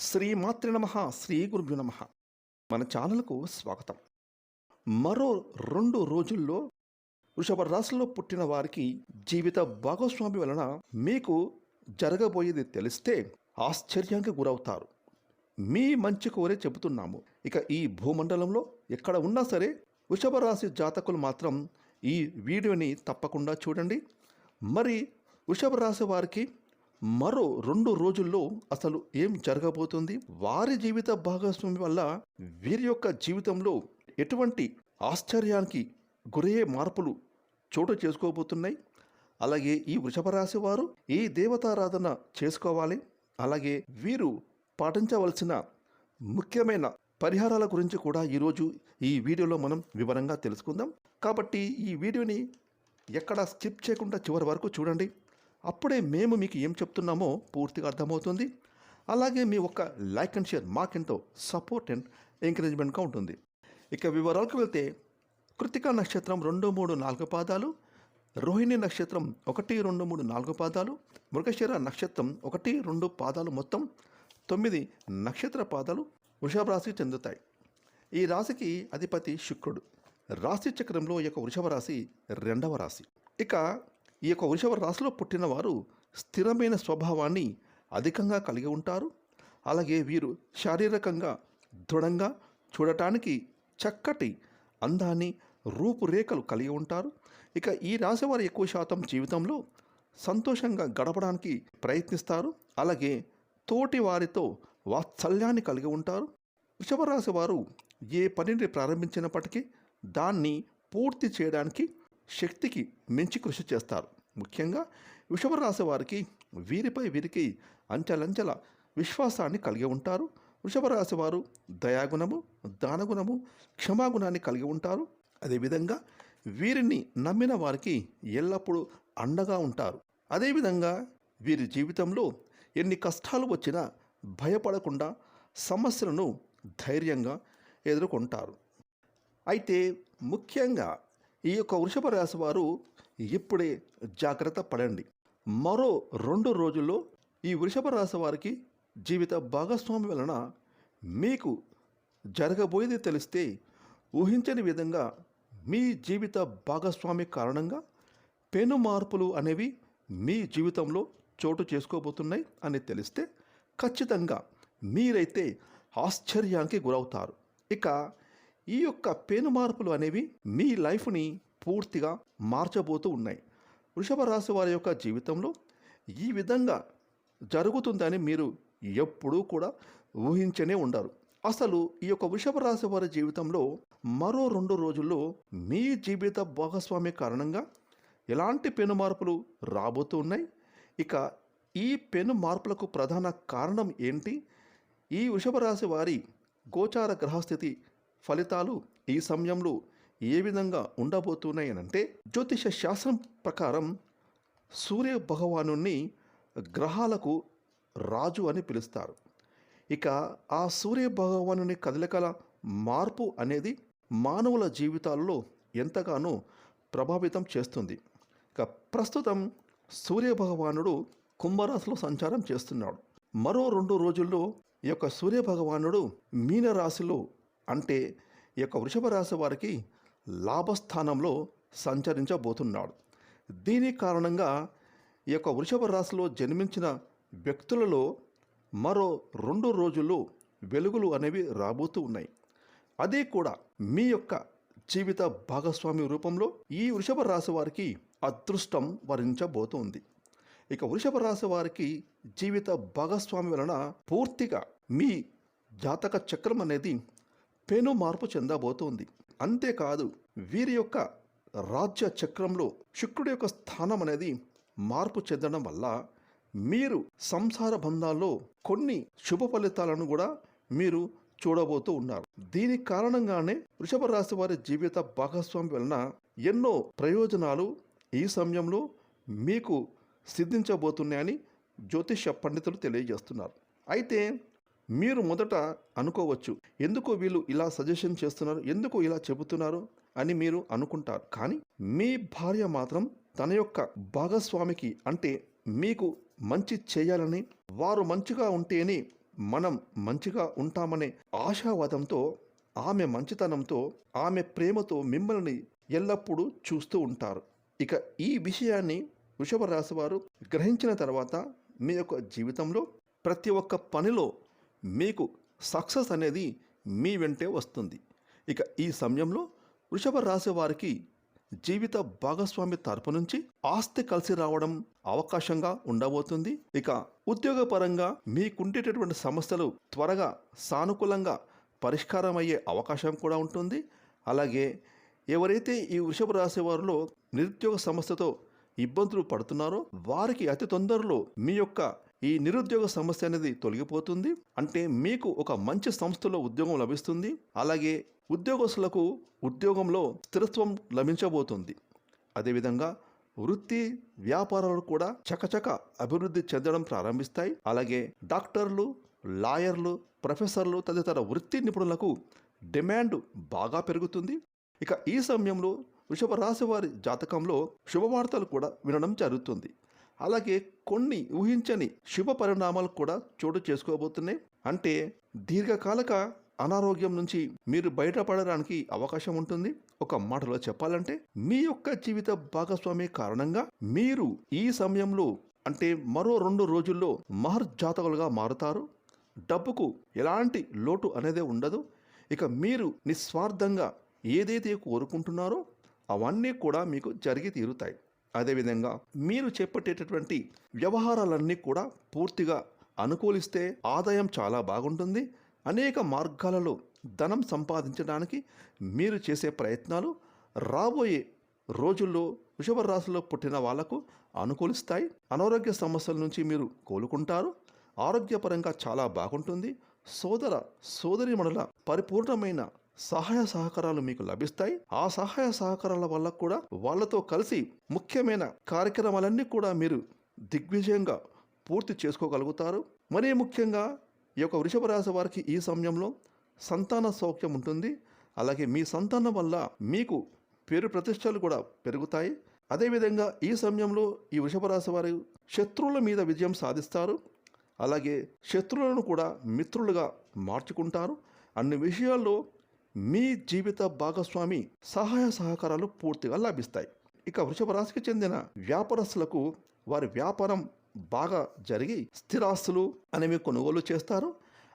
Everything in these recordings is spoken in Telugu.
శ్రీమాత్రి నమ శ్రీ గురుభ్యు నమ. మన ఛానల్కు స్వాగతం. మరో రెండు రోజుల్లో వృషభ రాశిలో పుట్టిన వారికి జీవిత భాగస్వామి వలన మీకు జరగబోయేది తెలిస్తే ఆశ్చర్యానికి గురవుతారు. మీ మంచి కోరే చెబుతున్నాము. ఇక ఈ భూమండలంలో ఎక్కడ ఉన్నా సరే వృషభ రాశి జాతకులు మాత్రం ఈ వీడియోని తప్పకుండా చూడండి. మరి వృషభ రాశి వారికి మరో రెండు రోజుల్లో అసలు ఏం జరగబోతుంది? వారి జీవిత భాగస్వామి వల్ల వీరి యొక్క జీవితంలో ఎటువంటి ఆశ్చర్యానికి గురయ్యే మార్పులు చోటు చేసుకోబోతున్నాయి? అలాగే ఈ వృషభ రాశి వారు ఈ దేవతారాధన చేసుకోవాలి? అలాగే వీరు పాటించవలసిన ముఖ్యమైన పరిహారాల గురించి కూడా ఈరోజు ఈ వీడియోలో మనం వివరంగా తెలుసుకుందాం. కాబట్టి ఈ వీడియోని ఎక్కడ స్కిప్ చేయకుండా చివరి వరకు చూడండి. అప్పుడే మేము మీకు ఏం చెప్తున్నామో పూర్తిగా అర్థమవుతుంది. అలాగే మీ ఒక్క లైక్ అండ్ షేర్ మాకెంతో సపోర్ట్ అండ్ ఎంకరేజ్మెంట్గా ఉంటుంది. ఇక వివరాలకు వెళ్తే కృతికా నక్షత్రం రెండు మూడు నాలుగు పాదాలు రోహిణి నక్షత్రం ఒకటి రెండు మూడు నాలుగు పాదాలు మృగశిర నక్షత్రం ఒకటి రెండు పాదాలు మొత్తం తొమ్మిది నక్షత్ర పాదాలు వృషభ రాశికి చెందుతాయి. ఈ రాశికి అధిపతి శుక్రుడు. రాశి చక్రంలో ఈ యొక్క వృషభ రాశి రెండవ రాశి. ఇక ఈ యొక్క వృషభ రాశిలో పుట్టిన వారు స్థిరమైన స్వభావాన్ని అధికంగా కలిగి ఉంటారు. అలాగే వీరు శారీరకంగా దృఢంగా చూడటానికి చక్కటి అందాన్ని రూపురేఖలు కలిగి ఉంటారు. ఇక ఈ రాశి వారు ఎక్కువ శాతం జీవితంలో సంతోషంగా గడపడానికి ప్రయత్నిస్తారు. అలాగే తోటి వారితో వాత్సల్యాన్ని కలిగి ఉంటారు. వృషభ రాశి వారు ఏ పనిని ప్రారంభించినప్పటికీ దాన్ని పూర్తి చేయడానికి శక్తికి మించి కృషి చేస్తారు. ముఖ్యంగా వృషభరాశి వారికి వీరిపై వీరికి అంచెలంచెల విశ్వాసాన్ని కలిగి ఉంటారు. వృషభ రాశి వారు దయాగుణము దానగుణము క్షమాగుణాన్ని కలిగి ఉంటారు. అదేవిధంగా వీరిని నమ్మిన వారికి ఎల్లప్పుడూ అండగా ఉంటారు. అదేవిధంగా వీరి జీవితంలో ఎన్ని కష్టాలు వచ్చినా భయపడకుండా సమస్యలను ధైర్యంగా ఎదుర్కొంటారు. అయితే ముఖ్యంగా ఈ యొక్క వృషభ రాశి వారు ఇప్పుడే జాగ్రత్త పడండి. మరో రెండు రోజుల్లో ఈ వృషభ రాశి వారికి జీవిత భాగస్వామి వలన మీకు జరగబోయేది తెలిస్తే ఊహించని విధంగా మీ జీవిత భాగస్వామి కారణంగా పెను మార్పులు అనేవి మీ జీవితంలో చోటు చేసుకోబోతున్నాయి అని తెలిస్తే ఖచ్చితంగా మీరైతే ఆశ్చర్యానికి గురవుతారు. ఇక ఈ యొక్క పెను మార్పులు అనేవి మీ లైఫ్ని పూర్తిగా మార్చబోతూ ఉన్నాయి. వృషభ రాశి వారి యొక్క జీవితంలో ఈ విధంగా జరుగుతుందని మీరు ఎప్పుడూ కూడా ఊహించనే ఉండరు. అసలు ఈ యొక్క వృషభ రాశి వారి జీవితంలో మరో రెండు రోజుల్లో మీ జీవిత భాగస్వామి కారణంగా ఎలాంటి పెను మార్పులు రాబోతూ ఉన్నాయి? ఇక ఈ పెను మార్పులకు ప్రధాన కారణం ఏంటి? ఈ వృషభ రాశి వారి గోచార గ్రహస్థితి ఫలితాలు ఈ సమయంలో ఏ విధంగా ఉండబోతున్నాయి అంటే జ్యోతిష శాస్త్రం ప్రకారం సూర్య భగవాను గ్రహాలకు రాజు అని పిలుస్తారు. ఇక ఆ సూర్య భగవానుని కదలికల మార్పు అనేది మానవుల జీవితాల్లో ఎంతగానో ప్రభావితం చేస్తుంది. ఇక ప్రస్తుతం సూర్య భగవానుడు కుంభరాశిలో సంచారం చేస్తున్నాడు. మరో రెండు రోజుల్లో ఈ యొక్క సూర్య భగవానుడు మీనరాశిలో అంటే ఈ యొక్క వృషభ రాశి వారికి లాభస్థానంలో సంచరించబోతున్నాడు. దీని కారణంగా ఈ యొక్క వృషభ రాశిలో జన్మించిన వ్యక్తులలో మరో రెండు రోజుల్లో వెలుగులు అనేవి రాబోతూ ఉన్నాయి. అదే కూడా మీ యొక్క జీవిత భాగస్వామి రూపంలో ఈ వృషభ రాశి వారికి అదృష్టం వరించబోతోంది. ఇక వృషభ రాశి వారికి జీవిత భాగస్వామి వలన పూర్తిగా మీ జాతక చక్రం అనేది పెను మార్పు చెందబోతోంది. అంతేకాదు వీరి యొక్క రాజ్య చక్రంలో శుక్రుడి యొక్క స్థానం అనేది మార్పు చెందడం వల్ల మీరు సంసార బంధాల్లో కొన్ని శుభ ఫలితాలను కూడా మీరు చూడబోతూ ఉన్నారు. దీని కారణంగానే వృషభ రాశి వారి జీవిత భాగస్వామి వలన ఎన్నో ప్రయోజనాలు ఈ సమయంలో మీకు సిద్ధించబోతున్నాయని జ్యోతిష పండితులు తెలియజేస్తున్నారు. అయితే మీరు మొదట అనుకోవచ్చు ఎందుకు వీళ్ళు ఇలా సజెషన్ చేస్తున్నారు ఎందుకు ఇలా చెబుతున్నారు అని మీరు అనుకుంటారు. కానీ మీ భార్య మాత్రం తన యొక్క భాగస్వామికి అంటే మీకు మంచి చేయాలని వారు మంచిగా ఉంటేనే మనం మంచిగా ఉంటామనే ఆశావాదంతో ఆమె మంచితనంతో ఆమె ప్రేమతో మిమ్మల్ని ఎల్లప్పుడూ చూస్తూ ఉంటారు. ఇక ఈ విషయాన్ని వృషభ రాశి వారు గ్రహించిన తర్వాత మీ యొక్క జీవితంలో ప్రతి ఒక్క పనిలో మీకు సక్సెస్ అనేది మీ వెంటే వస్తుంది. ఇక ఈ సమయంలో వృషభ రాశి వారికి జీవిత భాగస్వామి తరపు నుంచి ఆస్తి కలిసి రావడం అవకాశంగా ఉండబోతుంది. ఇక ఉద్యోగపరంగా మీకుండేటటువంటి సమస్యలు త్వరగా సానుకూలంగా పరిష్కారం అయ్యే అవకాశం కూడా ఉంటుంది. అలాగే ఎవరైతే ఈ వృషభ రాశి వారిలో నిరుద్యోగ సమస్యతో ఇబ్బందులు పడుతున్నారో వారికి అతి తొందరలో మీ యొక్క ఈ నిరుద్యోగ సమస్య అనేది తొలగిపోతుంది. అంటే మీకు ఒక మంచి సంస్థలో ఉద్యోగం లభిస్తుంది. అలాగే ఉద్యోగస్తులకు ఉద్యోగంలో స్థిరత్వం లభించబోతుంది. అదేవిధంగా వృత్తి వ్యాపారాలు కూడా చకచక అభివృద్ధి చెందడం ప్రారంభిస్తాయి. అలాగే డాక్టర్లు లాయర్లు ప్రొఫెసర్లు తదితర వృత్తి నిపుణులకు డిమాండ్ బాగా పెరుగుతుంది. ఇక ఈ సమయంలో వృషభ రాశి వారి జాతకంలో శుభవార్తలు కూడా వినడం జరుగుతుంది. అలాగే కొన్ని ఊహించని శుభ పరిణామాలు కూడా చోటు చేసుకోబోతున్నాయి. అంటే దీర్ఘకాలిక అనారోగ్యం నుంచి మీరు బయటపడడానికి అవకాశం ఉంటుంది. ఒక మాటలో చెప్పాలంటే మీ యొక్క జీవిత భాగస్వామి కారణంగా మీరు ఈ సమయంలో అంటే మరో రెండు రోజుల్లో మహర్జాతకులుగా మారుతారు. డబ్బుకు ఎలాంటి లోటు అనేది ఉండదు. ఇక మీరు నిస్వార్థంగా ఏదైతే కోరుకుంటున్నారో అవన్నీ కూడా మీకు జరిగి తీరుతాయి. అదేవిధంగా మీరు చేపట్టేటటువంటి వ్యవహారాలన్నీ కూడా పూర్తిగా అనుకూలిస్తే ఆదాయం చాలా బాగుంటుంది. అనేక మార్గాలలో ధనం సంపాదించడానికి మీరు చేసే ప్రయత్నాలు రాబోయే రోజుల్లో వృషభ రాశిలో పుట్టిన వాళ్ళకు అనుకూలిస్తాయి. అనారోగ్య సమస్యల నుంచి మీరు కోలుకుంటారు. ఆరోగ్యపరంగా చాలా బాగుంటుంది. సోదర సోదరిమణుల పరిపూర్ణమైన సహాయ సహకారాలు మీకు లభిస్తాయి. ఆ సహాయ సహకారాల వల్ల కూడా వాళ్ళతో కలిసి ముఖ్యమైన కార్యక్రమాలన్నీ కూడా మీరు దిగ్విజయంగా పూర్తి చేసుకోగలుగుతారు. మరీ ముఖ్యంగా ఈ యొక్క వృషభ రాశి వారికి ఈ సమయంలో సంతాన సౌఖ్యం ఉంటుంది. అలాగే మీ సంతానం వల్ల మీకు పేరు ప్రతిష్టలు కూడా పెరుగుతాయి. అదేవిధంగా ఈ సమయంలో ఈ వృషభ రాశి వారు శత్రువుల మీద విజయం సాధిస్తారు. అలాగే శత్రువులను కూడా మిత్రులుగా మార్చుకుంటారు. అన్ని విషయాల్లో మీ జీవిత భాగస్వామి సహాయ సహకారాలు పూర్తిగా లభిస్తాయి. ఇక వృషభ రాశికి చెందిన వ్యాపారస్తులకు వారి వ్యాపారం బాగా జరిగి స్థిరాస్తులు అనేవి కొనుగోలు చేస్తారు.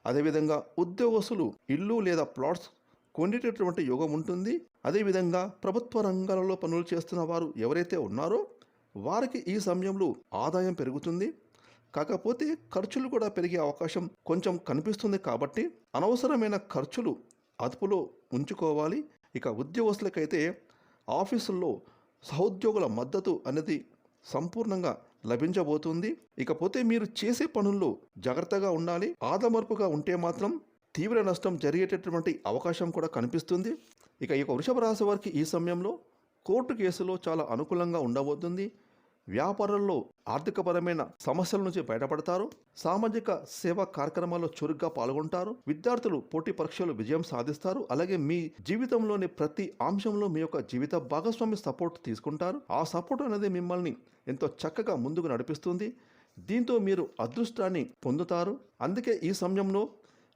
అదేవిధంగా ఉద్యోగస్తులు ఇల్లు లేదా ప్లాట్స్ కొనేటటువంటి యోగం ఉంటుంది. అదేవిధంగా ప్రభుత్వ రంగాలలో పనులు చేస్తున్న వారు ఎవరైతే ఉన్నారో వారికి ఈ సమయంలో ఆదాయం పెరుగుతుంది. కాకపోతే ఖర్చులు కూడా పెరిగే అవకాశం కొంచెం కనిపిస్తుంది కాబట్టి అనవసరమైన ఖర్చులు అదుపులో ఉంచుకోవాలి. ఇక ఉద్యోగస్తులకైతే ఆఫీసుల్లో సహోద్యోగుల మద్దతు అనేది సంపూర్ణంగా లభించబోతుంది. ఇకపోతే మీరు చేసే పనుల్లో జాగ్రత్తగా ఉండాలి. ఆదమర్పుగా ఉంటే మాత్రం తీవ్ర నష్టం జరిగేటటువంటి అవకాశం కూడా కనిపిస్తుంది. ఇక ఈ వృషభ రాశి వారికి ఈ సమయంలో కోర్టు కేసులో చాలా అనుకూలంగా ఉండబోతుంది. వ్యాపారంలో ఆర్థికపరమైన సమస్యల నుంచి బయటపడతారు. సామాజిక సేవా కార్యక్రమాల్లో చురుగ్గా పాల్గొంటారు. విద్యార్థులు పోటీ పరీక్షలు విజయం సాధిస్తారు. అలాగే మీ జీవితంలోని ప్రతి అంశంలో మీ యొక్క జీవిత భాగస్వామి సపోర్ట్ తీసుకుంటారు. ఆ సపోర్ట్ అనేది మిమ్మల్ని ఎంతో చక్కగా ముందుకు నడిపిస్తుంది. దీంతో మీరు అదృష్టాన్ని పొందుతారు. అందుకే ఈ సమయంలో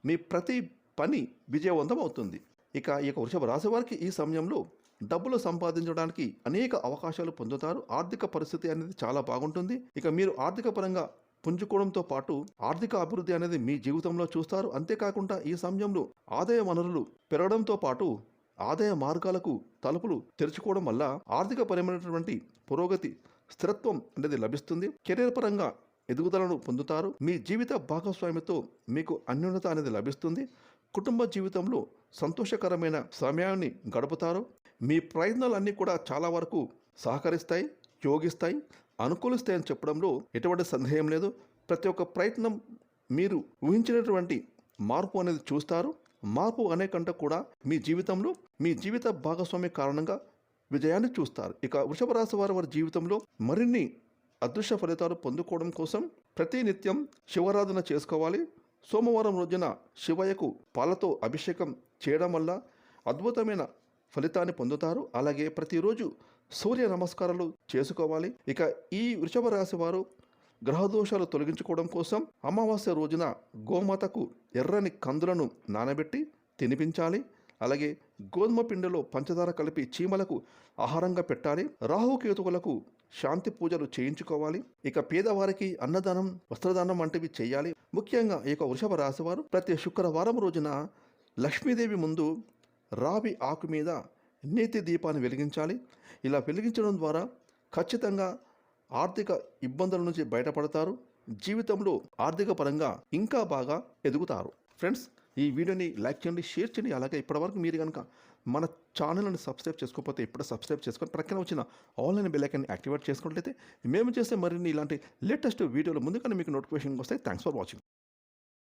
మీ ప్రతి పని విజయవంతం అవుతుంది. ఇక ఈ యొక్క వృషభ రాశి వారికి ఈ సమయంలో డబ్బులు సంపాదించడానికి అనేక అవకాశాలు పొందుతారు. ఆర్థిక పరిస్థితి అనేది చాలా బాగుంటుంది. ఇక మీరు ఆర్థిక పరంగా పుంజుకోవడంతో పాటు ఆర్థిక అభివృద్ధి అనేది మీ జీవితంలో చూస్తారు. అంతేకాకుండా ఈ సమయంలో ఆదాయ వనరులు పెరగడంతో పాటు ఆదాయ మార్గాలకు తలుపులు తెరుచుకోవడం వల్ల ఆర్థిక పరమైనటువంటి పురోగతి స్థిరత్వం అనేది లభిస్తుంది. కెరీర్ పరంగా ఎదుగుదలను పొందుతారు. మీ జీవిత భాగస్వామితో మీకు అన్యోన్యత అనేది లభిస్తుంది. కుటుంబ జీవితంలో సంతోషకరమైన సమయాన్ని గడుపుతారు. మీ ప్రయత్నాలన్నీ కూడా చాలా వరకు సహకరిస్తాయి యోగిస్తాయి అనుకూలిస్తాయని చెప్పడంలో ఎటువంటి సందేహం లేదు. ప్రతి ఒక్క ప్రయత్నం మీరు ఊహించినటువంటి మార్పు అనేది చూస్తారు. మార్పు అనే కంటే కూడా మీ జీవితంలో మీ జీవిత భాగస్వామి కారణంగా విజయాన్ని చూస్తారు. ఇక వృషభ రాశి వారి వారి జీవితంలో మరిన్ని అదృశ్య ఫలితాలు పొందుకోవడం కోసం ప్రతి నిత్యం శివారాధన చేసుకోవాలి. సోమవారం రోజున శివయ్యకు పాలతో అభిషేకం చేయడం వల్ల అద్భుతమైన ఫలితాన్ని పొందుతారు. అలాగే ప్రతిరోజు సూర్య నమస్కారాలు చేసుకోవాలి. ఇక ఈ వృషభ రాశి వారు గ్రహదోషాలు తొలగించుకోవడం కోసం అమావాస్య రోజున గోమాతకు ఎర్రని కందులను నానబెట్టి తినిపించాలి. అలాగే గోధుమ పిండిలో పంచదార కలిపి చీమలకు ఆహారంగా పెట్టాలి. రాహుకేతువులకు శాంతి పూజలు చేయించుకోవాలి. ఇక పేదవారికి అన్నదానం వస్త్రదానం వంటివి చేయాలి. ముఖ్యంగా ఈ యొక్క వృషభ రాశివారు ప్రతి శుక్రవారం రోజున లక్ష్మీదేవి ముందు రావి ఆకు మీద నేతి దీపాన్ని వెలిగించాలి. ఇలా వెలిగించడం ద్వారా ఖచ్చితంగా ఆర్థిక ఇబ్బందుల నుంచి బయటపడతారు. జీవితంలో ఆర్థిక పరంగా ఇంకా బాగా ఎదుగుతారు. ఫ్రెండ్స్ ఈ వీడియోని లైక్ చేయండి షేర్ చేయండి. అలాగే ఇప్పటివరకు మీరు కనుక మన ఛానల్ని సబ్స్క్రైబ్ చేసుకోకపోతే ఇప్పుడు సబ్స్క్రైబ్ చేసుకొని ప్రక్కన వచ్చిన ఆన్లైన్ బెల్ యాక్టివేట్ చేసుకున్నట్లయితే మేము చేసే మరిన్ని ఇలాంటి లేటెస్ట్ వీడియోలు ముందుగానే మీకు నోటిఫికేషన్ వస్తాయి. Thanks for watching.